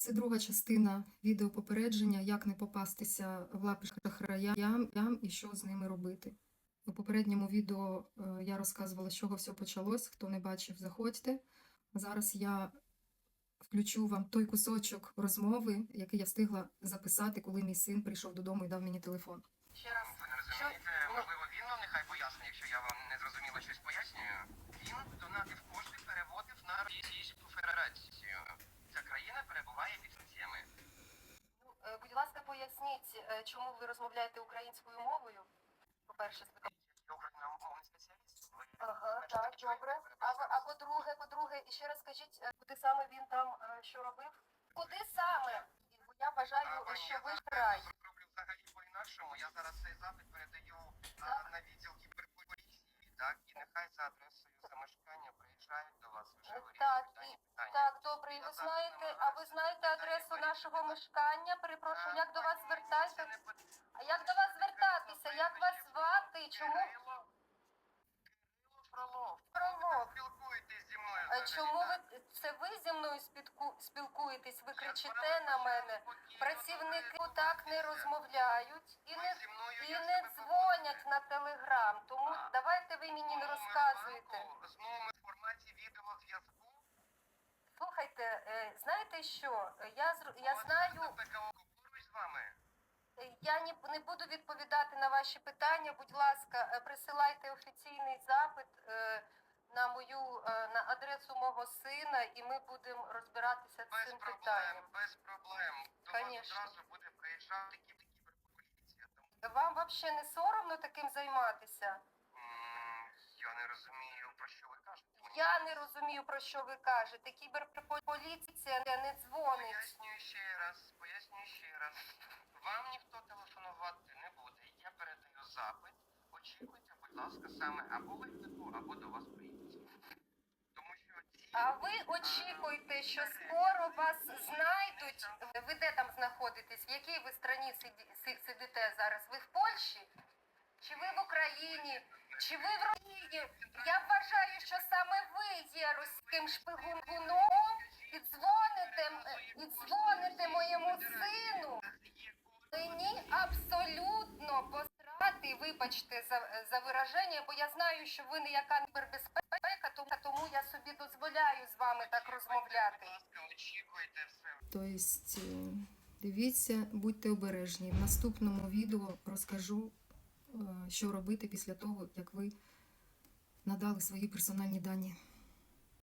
Це друга частина відео попередження, як не попастися в лапи шахраям ям і що з ними робити. У попередньому відео е, я розказувала, з чого все почалось. Хто не бачив, заходьте. Зараз я включу вам той кусочок розмови, який я встигла записати, коли мій син прийшов додому і дав мені телефон. Ще раз. Ви не розумієте, можливо, він вам нехай пояснить, якщо я вам не зрозуміло щось пояснюю. Він донатив кошти, переводив на поясніть, е, чому ви розмовляєте українською мовою? По-перше. Я україномовний спеціаліст. Ага, так, добре. А, а по-друге, по-друге, ще раз скажіть, е, куди саме він там е, що робив? Куди саме? Бо я А, вважаю, пані, що ви край. зроблю взагалі по-інакшому. Я зараз цей запит передаю а, Так. на відділ кіберполіції, так? І нехай за адресою замешкання приїжджають до вас вже Е, вирішують так, питання. Так, добре, і ви знаєте, а ви знаєте адресу нашого мешкання? Перепрошую, як до вас звертатися? А як до вас звертатися? Як вас звати? Чому? Ви спілкуєтесь зі мною. Чому ви це ви зі мною спілку- спілкуєтесь? Ви кричите на мене? Працівники так не розмовляють і не і не дзвонять на телеграм. Тому ви мені не розказуєте. знову- Знову форматі відеозв'язку. Слухайте, е, знаєте що? Я я знаю. З вами. Е, Я не буду відповідати на ваші питання. Будь ласка, е, присилайте офіційний запит на мою на адресу мого сина, і ми будемо розбиратися з Без цим проблем, питанням. без проблем. Конечно. одразу буде приїжджати кіберполіція. Вам взагалі не соромно таким займатися? м, я не розумію, про що ви кажете. Мені Я не розумію про що ви кажете. Кіберполіція не дзвонить. Пояснюю ще раз, пояснюю ще раз. Вам ніхто телефонувати не буде. Я передаю запит. Очікуйте, будь ласка, саме або виклику, або до вас приїдуть. Тому що ці А ви очікуєте, що скоро вас знайдуть. Ви де там знаходитесь? В якій ви страні сиді- си- сидите зараз? Ви в Польщі? Чи ви в Україні? Чи ви в Росії? Я вважаю, що саме ви є руським шпигуном і дзвоните, і дзвоните моєму сину. Мені абсолютно посрати, вибачте за, за вираження, бо я знаю, що ви не кібербезпека, тому, тому я собі дозволяю з вами так розмовляти. Тобто, дивіться, будьте обережні. В наступному відео розкажу, що робити після того, як ви надали свої персональні дані.